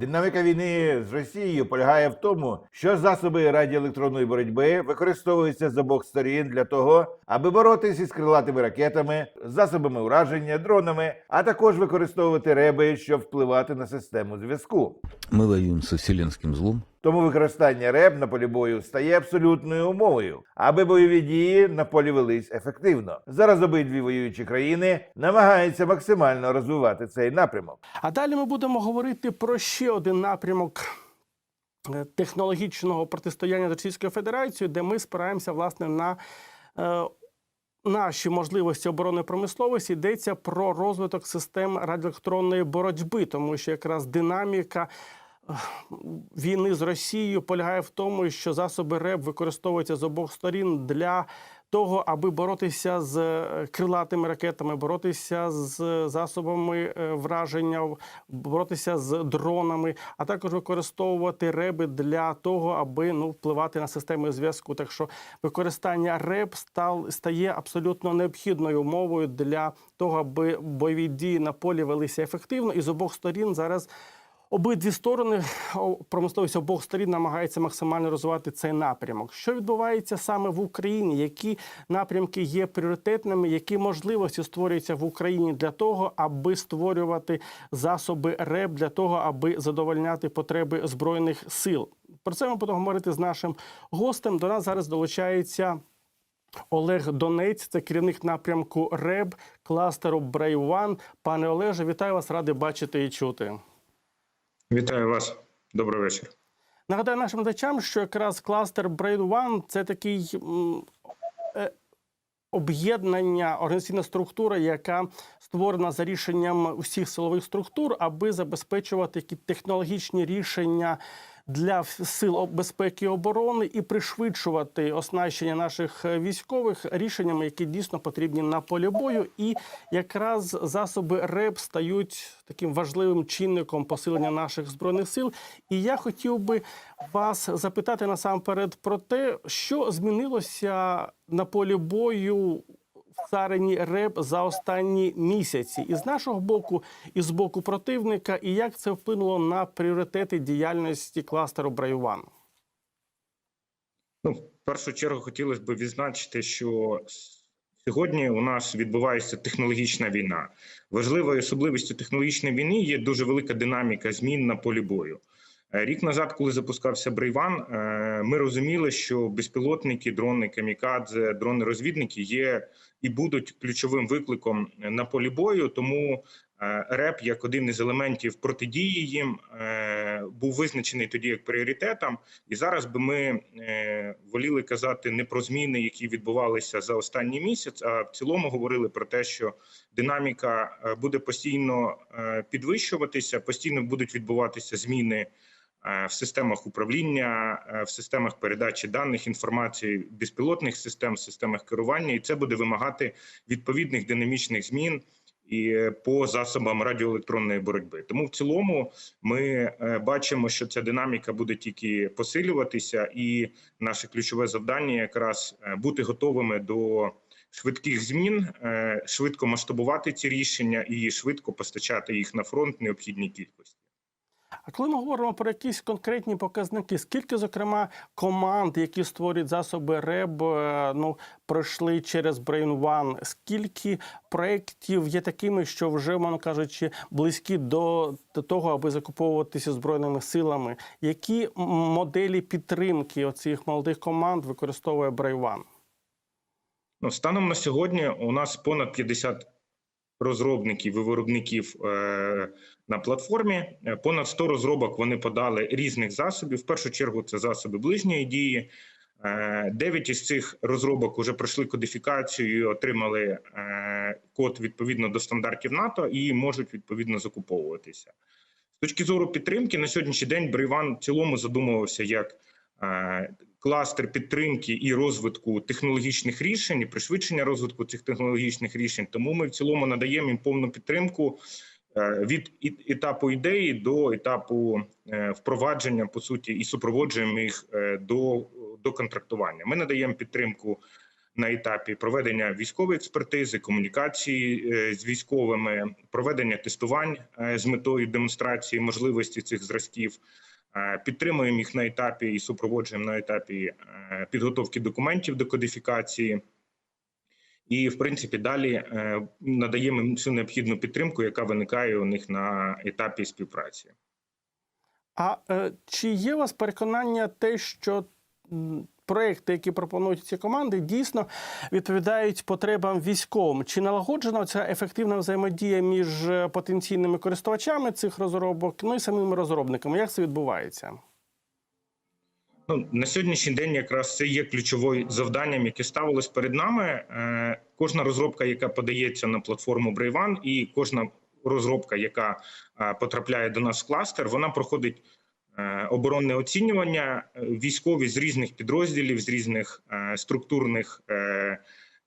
Динаміка війни з Росією полягає в тому, що засоби радіоелектронної боротьби використовуються з обох сторін для того, аби боротися із крилатими ракетами, засобами ураження, дронами, а також використовувати реби, щоб впливати на систему зв'язку. Ми воюємо з вселенським злом. Тому використання РЕБ на полі бою стає абсолютною умовою, аби бойові дії на полі велись ефективно. Зараз обидві воюючі країни намагаються максимально розвивати цей напрямок. А далі ми будемо говорити про ще один напрямок. е, Технологічного протистояння з Російською Федерацією, де ми спираємося власне на е, наші можливості оборонної промисловості, йдеться про розвиток систем радіоелектронної боротьби, тому що якраз динаміка війни з Росією полягає в тому, що засоби РЕБ використовуються з обох сторін для того, аби боротися з е, крилатими ракетами, боротися з засобами е, враження, боротися з дронами, а також використовувати реби для того, аби ну впливати на системи зв'язку. Так що використання реб стал стає абсолютно необхідною умовою для того, аби бойові дії на полі велися ефективно, і з обох сторін зараз. Обидві сторони промисловість обох сторін намагається максимально розвивати цей напрямок. Що відбувається саме в Україні? Які напрямки є пріоритетними? Які можливості створюються в Україні для того, аби створювати засоби РЕБ для того, аби задовольняти потреби збройних сил? Про це ми будемо говорити з нашим гостем. До нас зараз долучається. Олег Донець, це керівник напрямку РЕБ кластеру Брейван. Пане Олеже, вітаю вас, радий бачити і чути. Вітаю вас. Добрий вечір. Нагадаю нашим глядачам, що якраз кластер Brain One – це такий е, об'єднання, організаційна структура, яка створена за рішенням усіх силових структур, аби забезпечувати такі технологічні рішення для сил безпеки і оборони і пришвидшувати оснащення наших е, військових рішеннями, які дійсно потрібні на полі бою. І якраз засоби РЕБ стають таким важливим чинником посилення наших збройних сил. І я хотів би вас запитати насамперед про те, що змінилося на полі бою царині РЕБ за останні місяці, і з нашого боку, і з боку противника, і як це вплинуло на пріоритети діяльності кластеру Браюван. Ну, в першу чергу хотілося б відзначити, що сьогодні у нас відбувається технологічна війна. Важливою особливістю технологічної війни є дуже велика динаміка змін на полі бою. Рік назад, коли запускався Брейван, е, ми розуміли, що безпілотники, дрони камікадзе, дрони-розвідники є і будуть ключовим викликом на полі бою. Тому е, РЕП, як один із елементів протидії їм, е, був визначений тоді як пріоритетом. І зараз би ми воліли казати не про зміни, які відбувалися за останній місяць, а в цілому говорили про те, що динаміка буде постійно підвищуватися, постійно будуть відбуватися зміни. Е, В системах управління, е, в системах передачі даних інформації, безпілотних систем, системах керування, і це буде вимагати відповідних динамічних змін і е, по засобам радіоелектронної боротьби. Тому в цілому ми бачимо, що ця динаміка буде тільки посилюватися, і наше ключове завдання якраз бути готовими до швидких змін, швидко масштабувати ці рішення і швидко постачати їх на фронт необхідній кількості. А коли ми говоримо про якісь конкретні показники, скільки, зокрема, команд, які створюють засоби РЕБ, е, ну пройшли через Brain One, скільки проєктів є такими, що вже, мовно кажучи, близькі до, того, аби закуповуватися збройними силами? Які моделі підтримки оцих молодих команд використовує Brain One? Ну, станом на сьогодні у нас понад 50 розробників і виробників е, на платформі. Е, Понад 100 розробок вони подали різних засобів. В першу чергу це засоби ближньої дії. Е, Дев'ять із цих розробок вже пройшли кодифікацію, і отримали код відповідно до стандартів НАТО і можуть відповідно закуповуватися. З точки зору підтримки на сьогоднішній день Брейван в цілому задумувався як кластер підтримки і розвитку технологічних рішень, і пришвидшення розвитку цих технологічних рішень. Тому ми в цілому надаємо їм повну підтримку е, від етапу ідеї до етапу е, впровадження, по суті, і супроводжуємо їх е, до, до контрактування. Ми надаємо підтримку на етапі проведення військової експертизи, комунікації е, з військовими, проведення тестувань е, з метою демонстрації можливості цих зразків. Е, Підтримуємо їх на етапі і супроводжуємо на етапі е, підготовки документів до кодифікації. І, в принципі, далі е, надаємо всю необхідну підтримку, яка виникає у них на етапі співпраці. А чи є у вас переконання те, що проекти, які пропонують ці команди, дійсно відповідають потребам військовим? Чи налагоджена ця ефективна взаємодія між е, потенційними користувачами цих розробок, ну і самими розробниками? Як це відбувається? Ну, на сьогоднішній день якраз це є ключовим завданням, яке ставилось перед нами. Е, кожна розробка, яка подається на платформу Brave і кожна розробка, яка е, потрапляє до нас в кластер, вона проходить оборонне оцінювання. Е, Військові з різних підрозділів, з різних е, структурних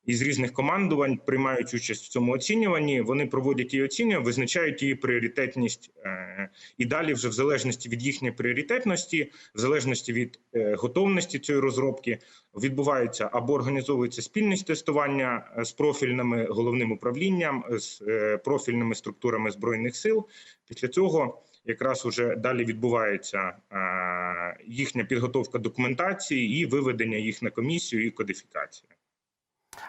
е, і з різних командувань приймають участь в цьому оцінюванні. Вони проводять її оцінювання, визначають її пріоритетність. е, І далі, вже в залежності від їхньої пріоритетності, в залежності від е, готовності цієї розробки, відбуваються або організовується спільність тестування е, з профільними головним управлінням, з профільними структурами збройних сил. Після цього якраз уже далі відбувається їхня підготовка документації і виведення їх на комісію і кодифікація.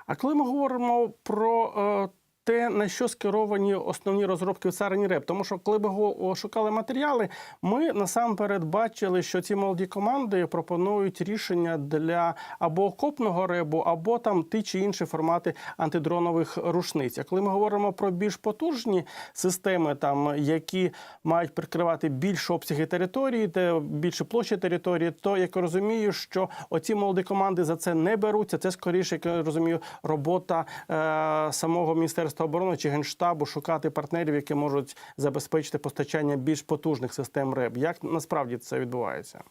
А коли ми говоримо про е, те, на що скеровані основні розробки в царині РЕП, тому що коли ми шукали матеріали, ми насамперед бачили, що ці молоді команди пропонують рішення для або окопного ребу, або там ті чи інші формати антидронових рушниць. А коли ми говоримо про більш потужні системи, там які мають прикривати більш обсяги території, де більше площі території, то як я розумію, що оці молоді команди за це не беруться. Це скоріше, як я розумію, робота е, самого міністерства оборони чи генштабу шукати партнерів, які можуть забезпечити постачання більш потужних систем РЕБ. Як насправді це відбувається?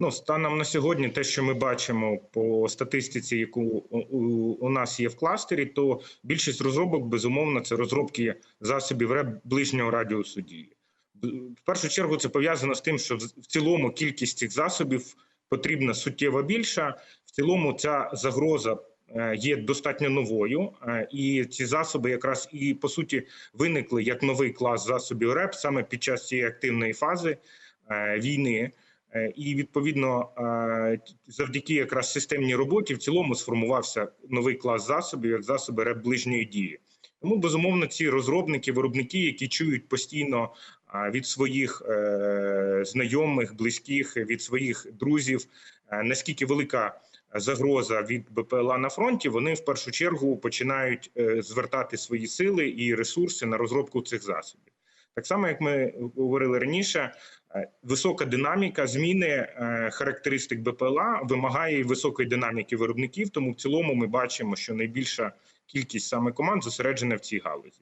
Ну, станом на сьогодні, те, що ми бачимо по статистиці, яку у, нас є в кластері, то більшість розробок, безумовно, це розробки засобів РЕБ ближнього радіусу дії. В першу чергу це пов'язано з тим, що в цілому кількість цих засобів потрібна суттєво більша. В цілому ця загроза є достатньо новою, е, і ці засоби якраз і по суті виникли як новий клас засобів РЕП саме під час цієї активної фази е, війни. Е, І відповідно е, завдяки якраз системній роботі в цілому сформувався новий клас засобів, як засоби РЕП ближньої дії. Тому безумовно ці розробники, виробники, які чують постійно від своїх е, знайомих, близьких, від своїх друзів, е, наскільки велика загроза від БПЛА на фронті, вони в першу чергу починають е, звертати свої сили і ресурси на розробку цих засобів. Так само, як ми говорили раніше, е, висока динаміка зміни е, характеристик БПЛА вимагає високої динаміки виробників. Тому в цілому ми бачимо, що найбільша кількість саме команд зосереджена в цій галузі.